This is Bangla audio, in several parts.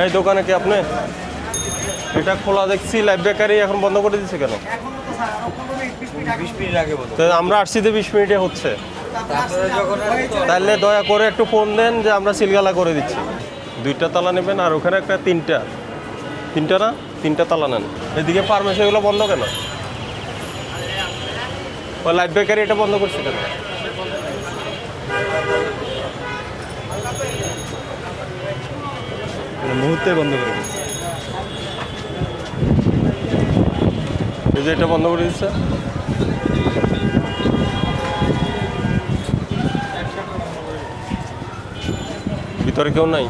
এই দোকানে কি আপনি? এটা খোলা দেখছি লাইভ বেকারি এখন বন্ধ করে দিচ্ছে কেন? তো আমরা আসছি তো বিশ মিনিটে হচ্ছে। তাহলে দয়া করে একটু ফোন দেন যে আমরা সিলগালা করে দিচ্ছি। দুইটা তালা নেবেন আর ওখানে একটা তিনটা। তিনটা না? তিনটা তালা নেন। এদিকে ফার্মেসিগুলো বন্ধ কেন? ওই লাইফ বেকারি এটা বন্ধ করছে কেন? মুহূর্তে বন্ধ করে দিচ্ছে এই যে এটা বন্ধ করে দিচ্ছে। ভিতরে কেউ নাই?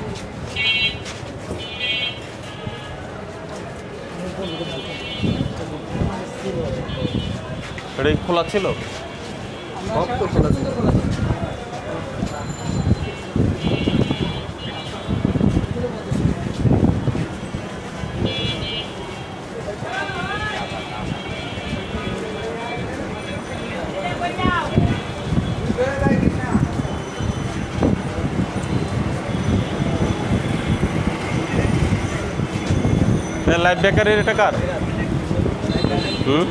এটা খোলা ছিল? খোলা ছিল। লাইফ বেকারির এটা কার? হুম?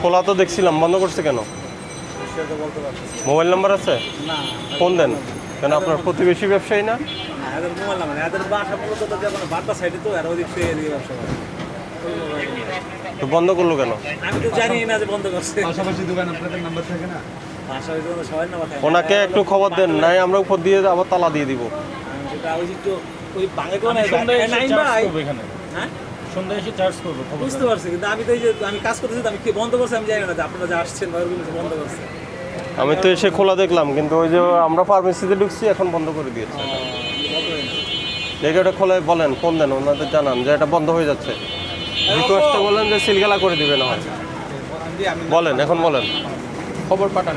খোলা তো দেখছিলাম বন্ধ করছে কেন? মোবাইল নাম্বার আছে? ফোন দেন কেন আপনার প্রতিবেশী ব্যবসায়ী না? তো বন্ধ করল কেন? আমি তো জানি না যে বন্ধ করছে পাশাপাশি দোকান আপনাদের নাম্বার থাকে না? বাসা হয়তো সবাই নাম্বার থাকে ওনাকে একটু খবর দেন নাই আমরা উপর দিয়ে আবার তালা দিয়ে দিব। ওই হ্যাঁ? সন্ধ্যায় এসে চার্জ করব বুঝতে পারছি কিন্তু আমি তো এই যে আমি কাজ করতেছি আমি কি বন্ধ করছি আমি জানি না যে আপনারা যে আসছেন বা ওরকম বন্ধ করছে। আমি তো এসে খোলা দেখলাম কিন্তু ওই যে আমরা ফার্মেসিতে ঢুকছি এখন বন্ধ করে দিয়েছে। দেখে ওটা খোলা বলেন ফোন দেন ওনাদের জানান যে এটা বন্ধ হয়ে যাচ্ছে। রিকোয়েস্টটা বলেন যে সিলগালা করে দিবে না হয় বলেন এখন বলেন। খবর পাঠান।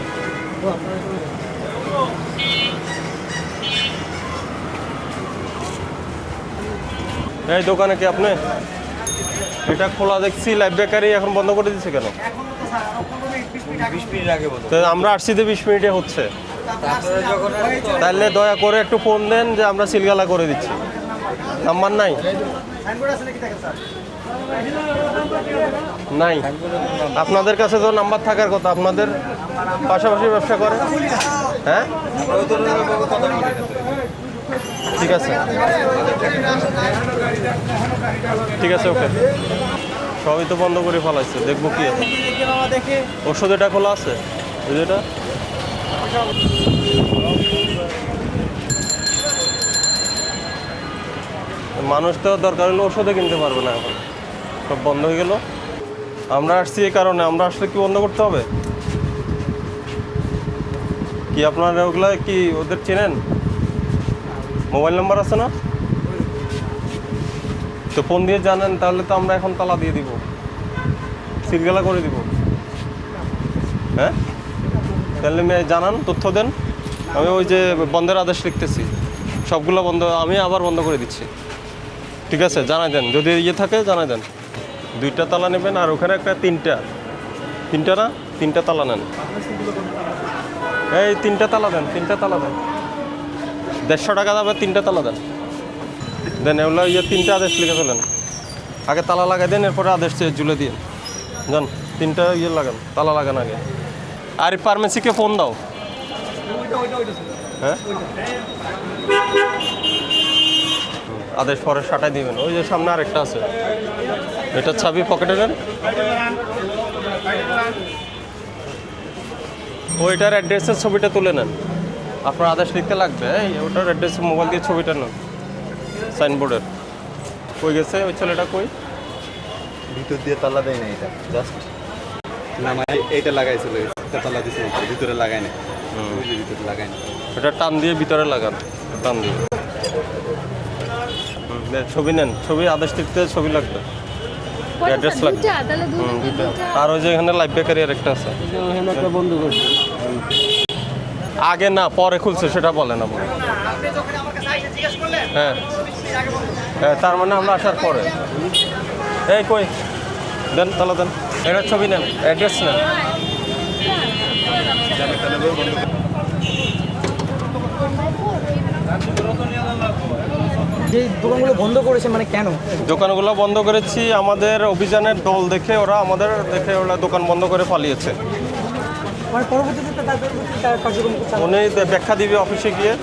এই দোকানে কি আপনি? এটা খোলা দেখছি লাইভ বেকারি এখন বন্ধ করে দিচ্ছে কেন? আমরা আসছি তো বিশ মিনিটে হচ্ছে। তাহলে দয়া করে একটু ফোন দেন যে আমরা সিলগালা করে দিচ্ছি। নাম্বার নাই? নাই। আপনাদের কাছে তো নাম্বার থাকার কথা, আপনাদের পাশাপাশি ব্যবসা করে? হ্যাঁ? ঠিক আছে। ঠিক আছে, ওকে। সবই তো বন্ধ করে ফেলাইছে, দেখব কি ওষুধ এটা খোলা আছে? এটা। মানুষ তো দরকার হলে ওষুধে কিনতে পারবে না এখন। সব বন্ধ হয়ে গেল। আমরা আসছি এই কারণে, আমরা আসলে কি বন্ধ করতে হবে? কি আপনারা ওগুলা কি ওদের চেনেন? মোবাইল নাম্বার আছে না? তো ফোন দিয়ে জানেন, তাহলে তো আমরা এখন তালা দিয়ে দিব। সিলগালা করে দিব। হ্যাঁ? তাহলে জানান, তথ্য দেন। আমি ওই যে বন্ধের আদেশ লিখতেছি। সবগুলো বন্ধ, আমি আবার বন্ধ করে দিচ্ছি। ঠিক আছে, জানাই দেন। যদি ইয়ে থাকে, জানাই দেন। দুইটা তালা নেবেন, আর ওখানে একটা তিনটা। তিনটা না? তিনটা তালা নেন। এই তিনটা তালা দেন, তিনটা তালা দেন। দেড়শো টাকা দামে তিনটা তালা দেন। দেন এগুলো ইয়ে তিনটা আদেশ লিখে ফেলেন। আগে তালা লাগাই দেন, এরপরে আদেশ চেয়ে জুলে দিয়ে। যান, তিনটা ইয়ে লাগান, তালা লাগান আগে। আর ফার্মেসিকে ফোন দাও। হ্যাঁ? আদেশ পরে সাটাই দিবেন। ওই যে সামনে আরেকটা আছে। এটা ছাবি পকেটে নেন। ওইটার অ্যাড্রেসের ছবিটা তুলে নেন। আপনার আদেশ লিখতে লাগবে এই ওটার অ্যাড্রেস মোবাইল দিয়ে ছবিটা নেন সাইনবোর্ডের কই গেছে ওই ছেলেটা কই? ভিতর দিয়ে তালা দেয় না এটা জাস্ট না মানে এইটা লাগাইছিল এটা তালা দিছে ভিতরে লাগায় না ভিতরে লাগায় না এটা টান দিয়ে ভিতরে লাগান টান দিয়ে। হুম, ছবি নেন ছবি আদেশ লিখতে ছবি লাগবে। অ্যাড্রেস লাগবে। আর ওই যে এখানে লাইফ বেকারি আর একটা আছে। বন্ধ করছে আগে না পরে খুলছে সেটা বলেন আপনি হ্যাঁ। হ্যাঁ তার মানে আমরা আসার পরে। এই কই? দেন তাহলে দেন। এটা ছবি নেন অ্যাড্রেস নেন। যে দোকানগুলো বন্ধ করেছে মানে কেন? দোকানগুলো বন্ধ করেছি আমাদের অভিযানের দল দেখে ওরা আমাদের দেখে ওরা দোকান বন্ধ করে পালিয়েছে। মানে পরবর্তীতে তার কার্যক্রম উনি ব্যাখ্যা দিবে অফিসে গিয়ে।